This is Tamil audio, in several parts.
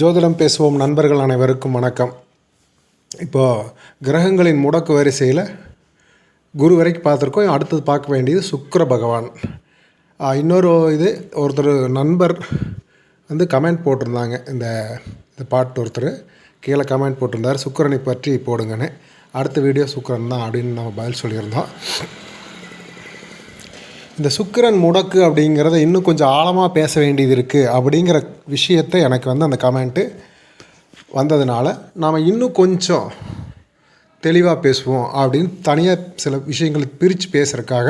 ஜோதிடம் பேசுவோம் நண்பர்கள் அனைவருக்கும் வணக்கம். இப்போது கிரகங்களின் முடக்கு வரிசையில் குரு வரைக்கும் பார்த்துருக்கோம். அடுத்தது பார்க்க வேண்டியது சுக்கர பகவான். இன்னொரு இது ஒருத்தர் நண்பர் வந்து கமெண்ட் போட்டிருந்தாங்க. இந்த இந்த பாட்டு ஒருத்தர் கீழே கமெண்ட் போட்டிருந்தார். சுக்கரனை பற்றி போடுங்கன்னு. அடுத்த வீடியோ சுக்கரன் தான் அப்படின்னு நம்ம பதில் சொல்லியிருந்தோம். இந்த சுக்கிரன் முடக்கு அப்படிங்கிறத இன்னும் கொஞ்சம் ஆழமாக பேச வேண்டியது இருக்குது அப்படிங்கிற விஷயத்தை எனக்கு வந்து அந்த கமெண்ட்டு வந்ததுனால நாம் இன்னும் கொஞ்சம் தெளிவாக பேசுவோம் அப்படின்னு தனியாக சில விஷயங்களை பிரித்து பேசுகிறதுக்காக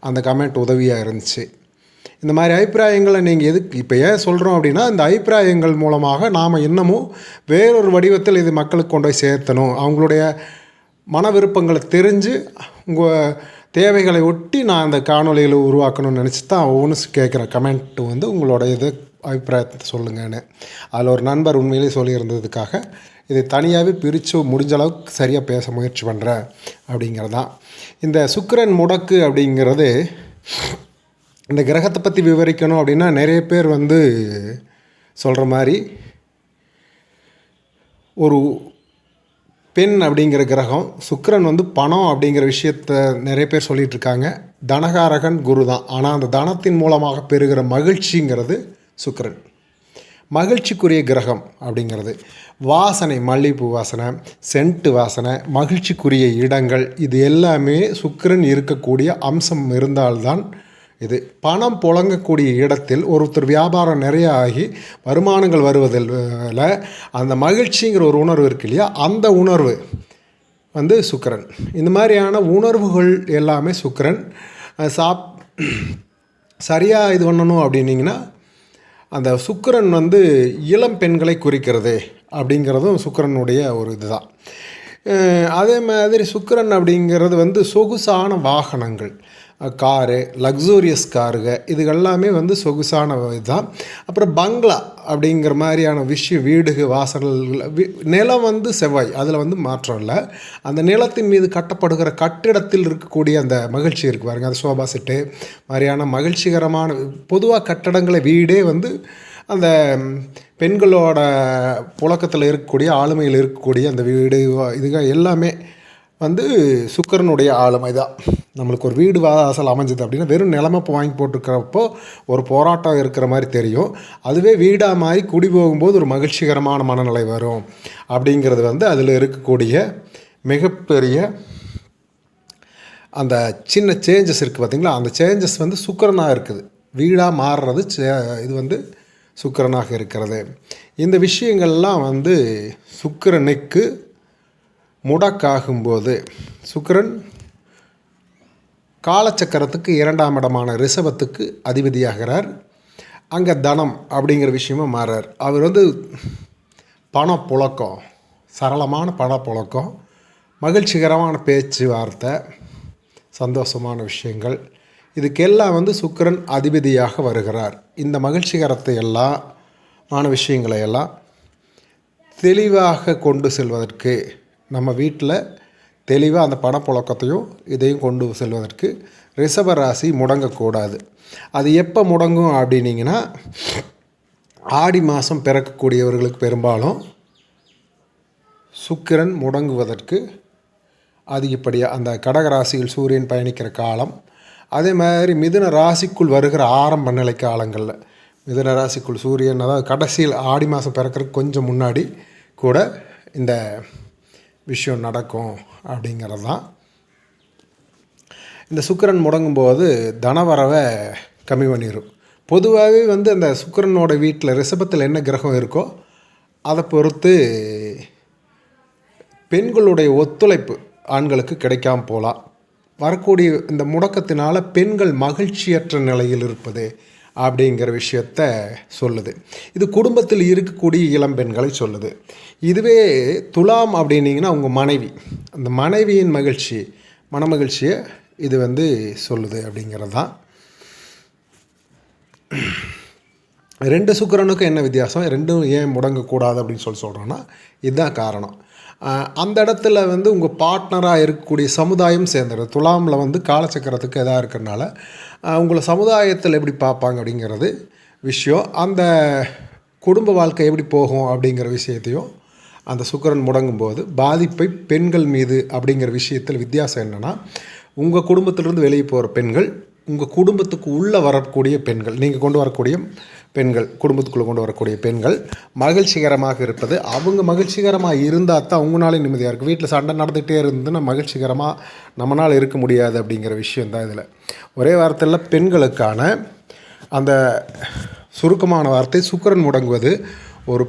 அந்த கமெண்ட் உதவியாக இருந்துச்சு. இந்த மாதிரி அபிப்பிராயங்களை நீங்கள் எதுக்கு இப்போ ஏன் சொல்கிறோம் அப்படின்னா இந்த அபிப்பிராயங்கள் மூலமாக நாம் இன்னமும் வேறொரு வடிவத்தில் இது மக்களுக்கு கொண்டு போய் சேர்த்தணும். அவங்களுடைய மன விருப்பங்களை தெரிஞ்சு உங்கள் தேவைகளை ஒட்டி நான் அந்த காணொளிகளை உருவாக்கணும்னு நினச்சி தான் ஒவ்வொன்றும் கேட்குற கமெண்ட் வந்து உங்களோட இது அபிப்பிராயத்தை சொல்லுங்கன்னு. அதில் ஒரு நண்பர் உண்மையிலேயே சொல்லியிருந்ததுக்காக இதை தனியாகவே பிரித்து முடிஞ்ச அளவுக்கு சரியாக பேச முயற்சி பண்ணுறேன் அப்படிங்கிறது தான் இந்த சுக்கரன் முடக்கு அப்படிங்கிறது இந்த கிரகத்தை பற்றி விவரிக்கணும் அப்படின்னா நிறைய பேர் வந்து சொல்கிற மாதிரி ஒரு பெண் அப்படிங்கிற கிரகம் சுக்கிரன் வந்து பணம் அப்படிங்கிற விஷயத்த நிறைய பேர் சொல்லிட்டு இருக்காங்க தனகாரகன் குரு தான். ஆனால் அந்த தனத்தின் மூலமாக பெறுகிற மகிழ்ச்சிங்கிறது சுக்கிரன். மகிழ்ச்சிக்குரிய கிரகம் அப்படிங்கிறது. வாசனை மல்லிகைப்பூ வாசனை சென்ட்டு வாசனை மகிழ்ச்சிக்குரிய இடங்கள் இது எல்லாமே சுக்கிரன் இருக்கக்கூடிய அம்சம் இருந்தால்தான் இது பணம் புழங்கக்கூடிய இடத்தில் ஒருத்தர் வியாபாரம் நிறைய ஆகி வருமானங்கள் வருவதில் அந்த மகிழ்ச்சிங்கிற ஒரு உணர்வு இருக்கு இல்லையா? அந்த உணர்வு வந்து சுக்கிரன். இந்த மாதிரியான உணர்வுகள் எல்லாமே சுக்கிரன். சாப் சரியாக இது பண்ணணும் அப்படின்னிங்கன்னா அந்த சுக்கரன் வந்து இளம் பெண்களை குறிக்கிறது அப்படிங்கிறதும் சுக்கிரனுடைய ஒரு இதுதான். அதே மாதிரி சுக்கிரன் அப்படிங்கிறது வந்து சொகுசான வாகனங்கள். காரு லக்ஸூரியஸ் காருக இது எல்லாமே வந்து சொகுசான இதுதான். அப்புறம் பங்களா அப்படிங்கிற மாதிரியான விஷயம் வீடுகள் வாசல்கள் வி- நிலம் வந்து செவ்வாய் அதில் வந்து மாற்றம் இல்லை. அந்த நிலத்தின் மீது கட்டப்படுகிற கட்டிடத்தில் இருக்கக்கூடிய அந்த மகிழ்ச்சி இருக்கு பாருங்க. அந்த சோபா செட்டு மாதிரியான மகிழ்ச்சிகரமான பொதுவாக கட்டடங்களை வீடே வந்து அந்த பெண்களோட புழக்கத்தில் இருக்கக்கூடிய ஆளுமையில் இருக்கக்கூடிய அந்த வீடு இதுக எல்லாமே வந்து சுக்கரனுடைய ஆளுமை தான் நம்மளுக்கு ஒரு வீடு வாசல் அமைஞ்சது அப்படின்னா வெறும் நிலமை வாங்கி போட்டிருக்கிறப்போ ஒரு போராட்டம் இருக்கிற மாதிரி தெரியும். அதுவே வீடாக மாதிரி குடி போகும்போது ஒரு மகிழ்ச்சிகரமான மனநிலை வரும் அப்படிங்கிறது வந்து அதில் இருக்கக்கூடிய மிகப்பெரிய அந்த சின்ன சேஞ்சஸ் இருக்குது பார்த்திங்களா? அந்த சேஞ்சஸ் வந்து சுக்கரனாக இருக்குது. வீடாக மாறுறது சே- இது வந்து சுக்கரனாக இருக்கிறது. இந்த விஷயங்கள்லாம் வந்து சுக்கரனுக்கு முடக்காகும்போது சுக்கிரன் காலச்சக்கரத்துக்கு இரண்டாம் இடமான ரிஷபத்துக்கு அதிபதியாகிறார். அங்கே தனம் அப்படிங்கிற விஷயமும் மாறார். அவர் வந்து பணப்புழக்கம் சரளமான பணப்புழக்கம் மகிழ்ச்சிகரமான பேச்சுவார்த்தை சந்தோஷமான விஷயங்கள். இதுக்கெல்லாம் வந்து சுக்கிரன் அதிபதியாக வருகிறார். இந்த மகிழ்ச்சிகரத்தை எல்லாம் ஆன விஷயங்களை எல்லாம் தெளிவாக கொண்டு செல்வதற்கு நம்ம வீட்டில் தெளிவாக அந்த பணப்புழக்கத்தையும் இதையும் கொண்டு செல்வதற்கு ரிஷப ராசி முடங்கக்கூடாது. அது எப்போ முடங்கும் அப்படின்னீங்கன்னா ஆடி மாதம் பிறக்கக்கூடியவர்களுக்கு பெரும்பாலும் சுக்கிரன் முடங்குவதற்கு அதிகப்படியாக அந்த கடக ராசியில் சூரியன் பயணிக்கிற காலம் அதே மாதிரி மிதுன ராசிக்குள் வருகிற ஆரம்ப நிலை காலங்களில். மிதுன ராசிக்குள் சூரியன் அதாவது கடைசியில் ஆடி மாதம் பிறக்கிறதுக்கு கொஞ்சம் முன்னாடி கூட இந்த விஷயம் நடக்கும் அப்படிங்கிறது தான் இந்த சுக்கிரன் முடங்கும்போது தனவரவை கம்மி பண்ணிடும் பொதுவாகவே வந்து அந்த சுக்கிரனோட வீட்டில் ரிஷபத்தில் என்ன கிரகம் இருக்கோ அதை பொறுத்து பெண்களுடைய ஒத்துழைப்பு ஆண்களுக்கு கிடைக்காம போகலாம். வரக்கூடிய இந்த முடக்கத்தினால் பெண்கள் மகிழ்ச்சியற்ற நிலையில் இருப்பது அப்படிங்கிற விஷயத்த சொல்லுது. இது குடும்பத்தில் இருக்கக்கூடிய இளம் பெண்களை சொல்லுது. இதுவே துலாம் அப்படின்னிங்கன்னா உங்கள் மனைவி. அந்த மனைவியின் மகிழ்ச்சி மனமகிழ்ச்சியை இது வந்து சொல்லுது அப்படிங்கிறது தான். ரெண்டு சுக்கிரனுக்கும் என்ன வித்தியாசம்? ரெண்டும் ஏன் முடங்கக்கூடாது அப்படின்னு சொல்லி சொல்கிறோன்னா இதுதான் காரணம். அந்த இடத்துல வந்து உங்கள் பார்ட்னராக இருக்கக்கூடிய சமுதாயம் சேர்ந்துடும் துலாமில் வந்து காலச்சக்கரத்துக்கு எதாக இருக்கிறனால உங்களை சமுதாயத்தில் எப்படி பார்ப்பாங்க அப்படிங்கிறது விஷயம். அந்த குடும்ப வாழ்க்கை எப்படி போகும் அப்படிங்கிற விஷயத்தையும் அந்த சுக்கிரன் முடங்கும்போது பாதிப்பை பெண்கள் மீது அப்படிங்கிற விஷயத்தில் வித்தியாசம் என்னென்னா உங்கள் குடும்பத்திலிருந்து வெளியே போகிற பெண்கள் உங்கள் குடும்பத்துக்கு உள்ளே வரக்கூடிய பெண்கள் நீங்கள் கொண்டு வரக்கூடிய பெண்கள் குடும்பத்துக்குள்ளே கொண்டு வரக்கூடிய பெண்கள் மகிழ்ச்சிகரமாக இருப்பது. அவங்க மகிழ்ச்சிகரமாக இருந்தால் தான் உங்களாலே நிம்மதியாக இருக்கும். வீட்டில் சண்டை நடந்துகிட்டே இருந்துன்னா மகிழ்ச்சிகரமாக நம்மளால் இருக்க முடியாது அப்படிங்கிற விஷயம் தான் இதில். ஒரே வாரத்தில் பெண்களுக்கான அந்த சுருக்கமான வார்த்தை சுக்கிரன் முடங்குவது ஒரு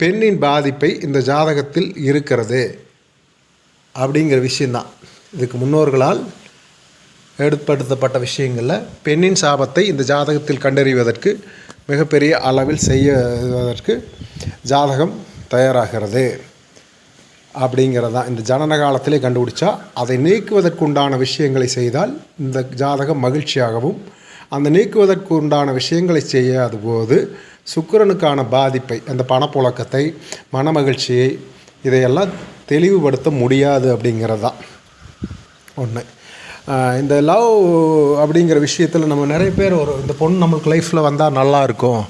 பெண்ணின் பாதிப்பை இந்த ஜாதகத்தில் இருக்கிறது அப்படிங்கிற விஷயந்தான் இதுக்கு முன்னோர்களால் ஏற்படுத்தப்பட்ட விஷயங்களில் பெண்ணின் சாபத்தை இந்த ஜாதகத்தில் கண்டறிவதற்கு மிகப்பெரிய அளவில் செய்வதற்கு ஜாதகம் தயாராகிறது. அப்படிங்கிறது தான் இந்த ஜனன காலத்திலே கண்டுபிடிச்சா அதை நீக்குவதற்கு உண்டான விஷயங்களை செய்தால் இந்த ஜாதகம் மகிழ்ச்சியாகவும் அந்த நீக்குவதற்கு உண்டான விஷயங்களை செய்யாத போது சுக்கிரனுக்கான பாதிப்பை அந்த பணப்புழக்கத்தை மனமகிழ்ச்சியை இதையெல்லாம் தெளிவுபடுத்த முடியாது அப்படிங்கிறது. தான் ஒன்று இந்த லவ் அப்படிங்கிற விஷயத்தில் நம்ம நிறைய பேர் ஒரு இந்த பொண்ணு நம்மளுக்கு லைஃப்பில் வந்தால் நல்லாயிருக்கும்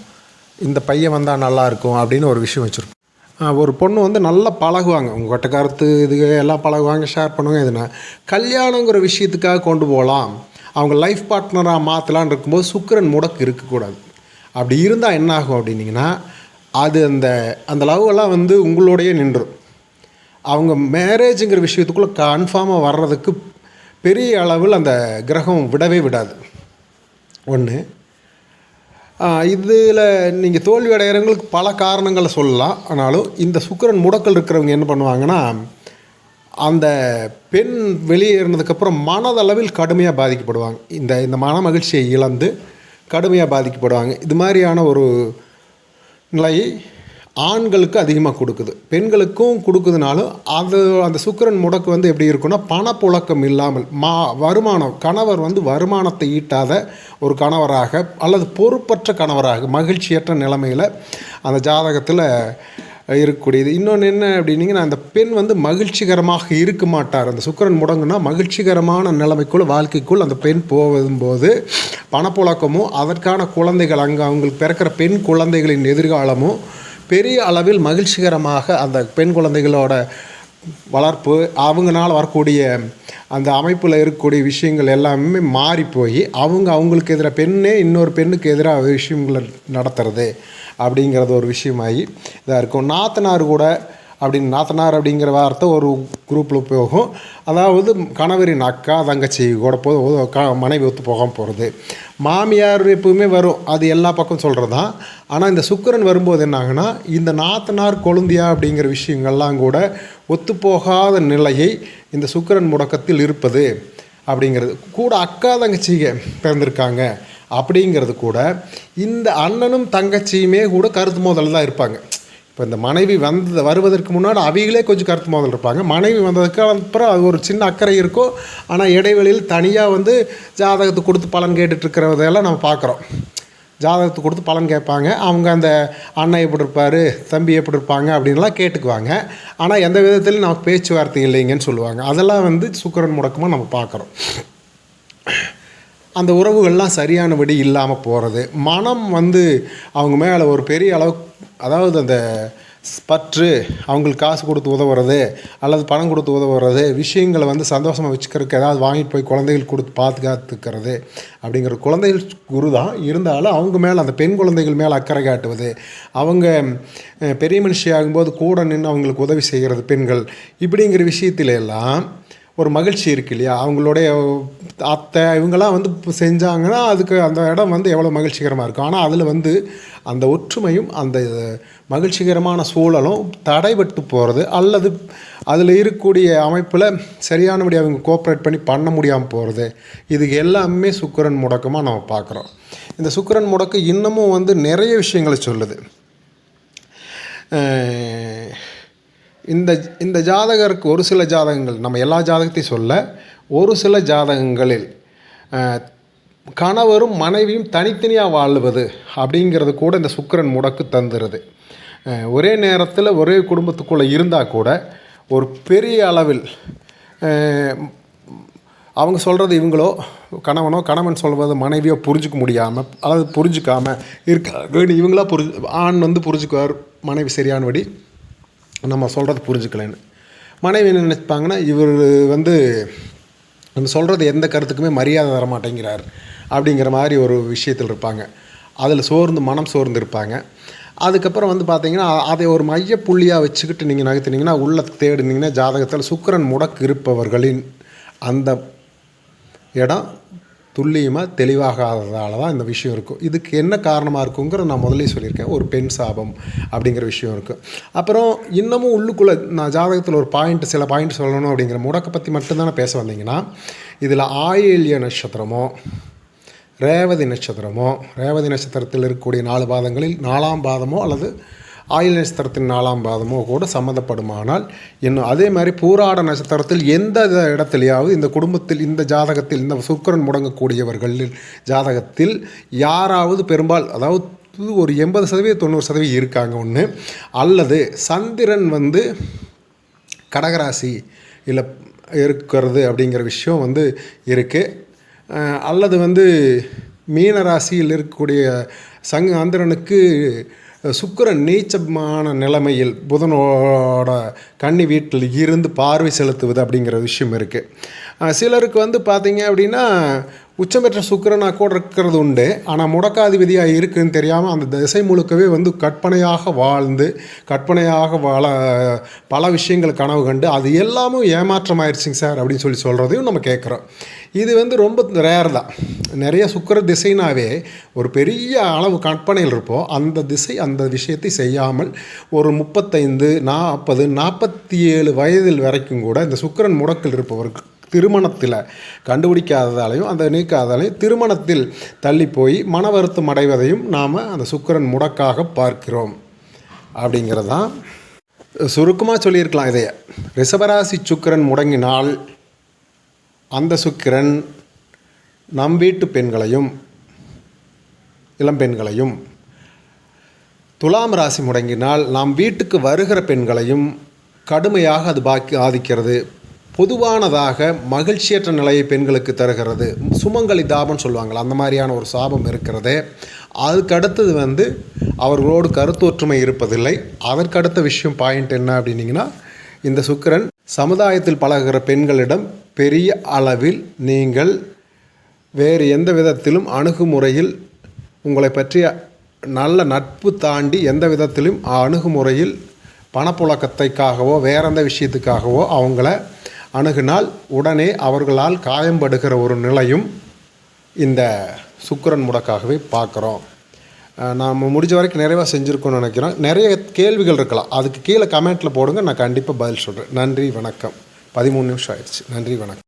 இந்த பையன் வந்தால் நல்லாயிருக்கும் அப்படின்னு ஒரு விஷயம் வச்சுருப்போம். ஒரு பொண்ணு வந்து நல்லா பழகுவாங்க. உங்கள்கிட்ட கருத்து இது எல்லாம் பழகுவாங்க ஷேர் பண்ணுவாங்க எதுனா. கல்யாணங்கிற விஷயத்துக்காக கொண்டு போகலாம். அவங்க லைஃப் பார்ட்னராக மாற்றலான்னு இருக்கும்போது சுக்கரன் முடக்கு இருக்கக்கூடாது. அப்படி இருந்தால் என்ன ஆகும் அப்படின்னீங்கன்னா அது அந்த அந்த லவ் எல்லாம் வந்து உங்களோடையே நின்றும். அவங்க மேரேஜுங்கிற விஷயத்துக்குள்ளே கன்ஃபார்மாக வர்றதுக்கு பெரிய அளவில் அந்த கிரகம் விடவே விடாது. ஒன்று இதில் நீங்கள் தோல்வி அடைகிறவங்களுக்கு பல காரணங்களை சொல்லலாம். ஆனாலும் இந்த சுக்கரன் முடக்கல் இருக்கிறவங்க என்ன பண்ணுவாங்கன்னா அந்த பெண் வெளியேறினதுக்கப்புறம் மனதளவில் கடுமையாக பாதிக்கப்படுவாங்க. இந்த இந்த மன மகிழ்ச்சியை இழந்து கடுமையாக பாதிக்கப்படுவாங்க. இது மாதிரியான ஒரு நிலையை ஆண்களுக்கு அதிகமாக கொடுக்குது. பெண்களுக்கும் கொடுக்குதுனாலும் அது அந்த சுக்கிரன் முடக்கு வந்து எப்படி இருக்குன்னா பணப்புழக்கம் இல்லாமல் மா வருமானம் கணவர் வந்து வருமானத்தை ஈட்டாத ஒரு கணவராக அல்லது பொறுப்பற்ற கணவராக மகிழ்ச்சியற்ற நிலைமையில் அந்த ஜாதகத்தில் இருக்கக்கூடியது. இன்னொன்று என்ன அப்படின்னீங்கன்னா அந்த பெண் வந்து மகிழ்ச்சிகரமாக இருக்க மாட்டார். அந்த சுக்கிரன் முடங்குனா மகிழ்ச்சிகரமான நிலைமைக்குள் வாழ்க்கைக்குள் அந்த பெண் போகும்போது பணப்புழக்கமும் அதற்கான குழந்தைகள் அங்கே அவங்களுக்கு பிறக்கிற பெண் குழந்தைகளின் எதிர்காலமும் பெரிய அளவில் மகிழ்ச்சிகரமாக அந்த பெண் குழந்தைகளோட வளர்ப்பு அவங்கனால வரக்கூடிய அந்த அமைப்பில் இருக்கக்கூடிய விஷயங்கள் எல்லாமே மாறி போய் அவங்க அவங்களுக்கு எதிராக பெண்ணே இன்னொரு பெண்ணுக்கு எதிராக விஷயங்களை நடத்துறது அப்படிங்கிறது ஒரு விஷயமாகி இதாக இருக்கும். நாத்தனார் கூட அப்படின்னு நாத்தனார் அப்படிங்கிற வார்த்தை ஒரு குரூப்பில் போகும். அதாவது கணவரின் அக்கா தங்கச்சி கூட போது க மனைவி ஒத்து போகாமல் போகிறது மாமியார் எப்பவுமே வரும். அது எல்லா பக்கம் சொல்கிறது தான் ஆனால் இந்த சுக்கிரன் வரும்போது என்னாகுன்னா இந்த நாத்தனார் கொழுந்தியா அப்படிங்கிற விஷயங்கள்லாம் கூட ஒத்துப்போகாத நிலையை இந்த சுக்கிரன் முடக்கத்தில் இருப்பது அப்படிங்கிறது. கூட அக்கா தங்கச்சிங்க பிறந்திருக்காங்க அப்படிங்கிறது கூட இந்த அண்ணனும் தங்கச்சியுமே கூட கருத்து மோதல் தான் இருப்பாங்க. இப்போ இந்த மனைவி வந்தது வருவதற்கு முன்னாடி அவிகளே கொஞ்சம் கருத்து மோதல் இருப்பாங்க. மனைவி வந்ததுக்கு அப்புறம் அது ஒரு சின்ன அக்கறை இருக்கும் ஆனால் இடைவெளியில் தனியாக வந்து ஜாதகத்தை கொடுத்து பலன் கேட்டுட்ருக்கிறதெல்லாம் நம்ம பார்க்குறோம். ஜாதகத்தை கொடுத்து பலன் கேட்பாங்க. அவங்க அந்த அண்ணன் எப்படி இருப்பார் தம்பி எப்படி இருப்பாங்க அப்படின்லாம் கேட்டுக்குவாங்க. ஆனால் எந்த விதத்திலையும் நமக்கு பேச்சுவார்த்தை இல்லைங்கன்னு சொல்லுவாங்க. அதெல்லாம் வந்து சுக்கரன் முடக்கமாக நம்ம பார்க்குறோம். அந்த உறவுகள்லாம் சரியானபடி இல்லாமல் போகிறது மனம் வந்து அவங்க மேலே ஒரு பெரிய அளவு அதாவது அந்த பற்று அவங்களுக்கு காசு கொடுத்து உதவுறது அல்லது பணம் கொடுத்து உதவுறது விஷயங்களை வந்து சந்தோஷமாக வச்சுக்கிறதுக்கு ஏதாவது வாங்கிட்டு போய் குழந்தைகள் கொடுத்து பாதுகாத்துக்கிறது அப்படிங்கிற குழந்தைகள் குரு தான். இருந்தாலும் அவங்க மேலே அந்த பெண் குழந்தைகள் மேலே அக்கறை காட்டுவது அவங்க பெரிய மனுஷி ஆகும்போது கூட நின்று அவங்களுக்கு உதவி செய்கிறது பெண்கள். இப்படிங்கிற விஷயத்திலெல்லாம் ஒரு மகிழ்ச்சி இருக்கு இல்லையா? அவங்களுடைய அத்தை இவங்கெல்லாம் வந்து செஞ்சாங்கன்னா அதுக்கு அந்த இடம் வந்து எவ்வளோ மகிழ்ச்சிகரமாக இருக்கும். ஆனால் அதில் வந்து அந்த ஒற்றுமையும் அந்த மகிழ்ச்சிகரமான சூழலும் தடைபட்டு போகிறது அல்லது அதில் இருக்கக்கூடிய அமைப்பில் சரியானபடி அவங்க கோஆப்ரேட் பண்ணி பண்ண முடியாமல் போகிறது இது எல்லாமே சுக்கரன் முடக்கமாக நம்ம பார்க்குறோம். இந்த சுக்கிரன் முடக்கு இன்னமும் வந்து நிறைய விஷயங்களை சொல்லுது. இந்த இந்த ஜாதகருக்கு ஒரு சில ஜாதகங்கள் நம்ம எல்லா ஜாதகத்தையும் சொல்ல ஒரு சில ஜாதகங்களில் கணவரும் மனைவியும் தனித்தனியாக வாழ்வது அப்படிங்கிறது கூட இந்த சுக்கிரன் முடக்கு தந்துடுது ஒரே நேரத்தில் ஒரே குடும்பத்துக்குள்ளே இருந்தால் கூட ஒரு பெரிய அளவில் அவங்க சொல்கிறது இவங்களோ கணவனோ கணவன் சொல்வது மனைவியோ புரிஞ்சுக்க முடியாமல் அதாவது புரிஞ்சுக்காமல் இருக்க இவங்களா புரிஞ்சு ஆண் வந்து புரிஞ்சுக்குவார் மனைவி சரியானபடி நம்ம சொல்கிறது புரிஞ்சுக்கலன்னு. மனைவி என்ன நினைப்பாங்கன்னா இவர் வந்து நம்ம சொல்கிறது எந்த கருத்துக்குமே மரியாதை தர மாட்டேங்கிறார் அப்படிங்கிற மாதிரி ஒரு விஷயத்தில் இருப்பாங்க. அதில் சோர்ந்து மனம் சோர்ந்து இருப்பாங்க. அதுக்கப்புறம் வந்து பார்த்தீங்கன்னா அதை ஒரு மையப்புள்ளியாக வச்சுக்கிட்டு நீங்கள் நகர்த்தினீங்கன்னா உள்ள தேடினீங்கன்னா ஜாதகத்தில் சுக்கிரன் முடக்கு இருப்பவர்களின் அந்த இடம் துல்லியமாக தெளிவாகாததால தான் இந்த விஷயம் இருக்கும் இதுக்கு என்ன காரணமாக இருக்குங்கிறத நான் முதலே சொல்லியிருக்கேன். ஒரு பெண் சாபம் அப்படிங்கிற விஷயம் இருக்குது அப்புறம் இன்னமும் உள்ளுக்குள்ளே நான் ஜாதகத்தில் ஒரு பாயிண்ட் சில பாயிண்ட் சொல்லணும் அப்படிங்கிற முடக்கை பற்றி மட்டும்தானே பேச வந்தீங்கன்னா இதில் ஆயில்ய நட்சத்திரமோ ரேவதி நட்சத்திரமோ ரேவதி நட்சத்திரத்தில் இருக்கக்கூடிய நாலு பாதங்களில் நாலாம் பாதமோ அல்லது ஆயுள் நட்சத்திரத்தின் நாலாம் பாதமோ கூட சம்மந்தப்படுமானால் இன்னும் அதே மாதிரி பூராட நட்சத்திரத்தில் எந்த இடத்துலையாவது இந்த குடும்பத்தில் இந்த ஜாதகத்தில் இந்த சுக்கரன் முடங்கக்கூடியவர்களில் ஜாதகத்தில் யாராவது பெரும்பால் அதாவது ஒரு எண்பது சதவீதம் தொண்ணூறு சதவீதம் இருக்காங்க ஒன்று அல்லது சந்திரன் வந்து கடகராசி இல்லை இருக்கிறது அப்படிங்கிற விஷயம் வந்து இருக்குது அல்லது வந்து மீன ராசியில் இருக்கக்கூடிய சங் அந்திரனுக்கு சுக்கரன் நீச்சமான நிலைமையில் புதனோட கன்னி வீட்டில் இருந்து பார்வை செலுத்துவது அப்படிங்கிற விஷயம் இருக்குது சிலருக்கு வந்து பார்த்தீங்க அப்படின்னா உச்சம் பெற்ற சுக்கிரனா கூட இருக்கிறது உண்டு ஆனால் முடக்காதிபதியாக இருக்குன்னு தெரியாமல் அந்த திசை முழுக்கவே வந்து கற்பனையாக வாழ்ந்து கற்பனையாக வாழ பல விஷயங்கள் கனவு கண்டு அது எல்லாமும் ஏமாற்றம் ஆயிடுச்சுங்க சார் அப்படின்னு சொல்லி சொல்கிறதையும் நம்ம கேட்குறோம். இது வந்து ரொம்ப ரேர் தான். நிறைய சுக்கர திசைனாவே ஒரு பெரிய அளவு கற்பனையில் இருப்போம். அந்த திசை அந்த விஷயத்தை செய்யாமல் ஒரு முப்பத்தைந்து நாற்பது நாற்பத்தி ஏழு வயதில் வரைக்கும் கூட இந்த சுக்கிரன் முடக்கில் இருப்பவருக்கு திருமணத்தில் கண்டுபிடிக்காததாலையும் அந்த நீக்காததாலையும் திருமணத்தில் தள்ளி போய் மன வருத்தம் அடைவதையும் நாம் அந்த சுக்கிரன் முடக்காக பார்க்கிறோம். அப்படிங்கிறது? தான் சுருக்கமாக சொல்லியிருக்கலாம் இதைய. ரிஷபராசி சுக்கிரன் முடங்கினால் அந்த சுக்கிரன் நம் வீட்டு பெண்களையும் இளம்பெண்களையும் துலாம் ராசி முடங்கினால் நாம் வீட்டுக்கு வருகிற பெண்களையும் கடுமையாக அது பாக்கி ஆதிக்கிறது. பொதுவானதாக மகிழ்ச்சியற்ற நிலையை பெண்களுக்கு தருகிறது. சுமங்கலி தாபம்னு சொல்லுவாங்களா அந்த மாதிரியான ஒரு சாபம் இருக்கிறது. அதுக்கடுத்தது வந்து அவர்களோடு கருத்தொற்றுமை இருப்பதில்லை. அதற்கடுத்த விஷயம் பாயிண்ட் என்ன அப்படின்னீங்கன்னா இந்த சுக்கிரன் சமுதாயத்தில் பழகுகிற பெண்களிடம் பெரிய அளவில் நீங்கள் வேறு எந்த விதத்திலும் அணுகுமுறையில் உங்களை பற்றிய நல்ல நட்பு தாண்டி எந்த விதத்திலும் அணுகுமுறையில் பணப்புழக்கத்தைக்காகவோ வேற எந்த விஷயத்துக்காகவோ அவங்கள அணுகினால் உடனே அவர்களால் காயம்படுகிற ஒரு நிலையும் இந்த சுக்கிரன் முடக்காகவே பார்க்குறோம். நாம் முடிஞ்ச வரைக்கும் நிறைவாக செஞ்சுருக்கோம்னு நினைக்கிறோம். நிறைய கேள்விகள் இருக்கலாம். அதுக்கு கீழே கமெண்ட்டில் போடுங்க நான் கண்டிப்பாக பதில் சொல்கிறேன் நன்றி வணக்கம். பதிமூணு நிமிஷம் ஆயிடுச்சு. நன்றி வணக்கம்.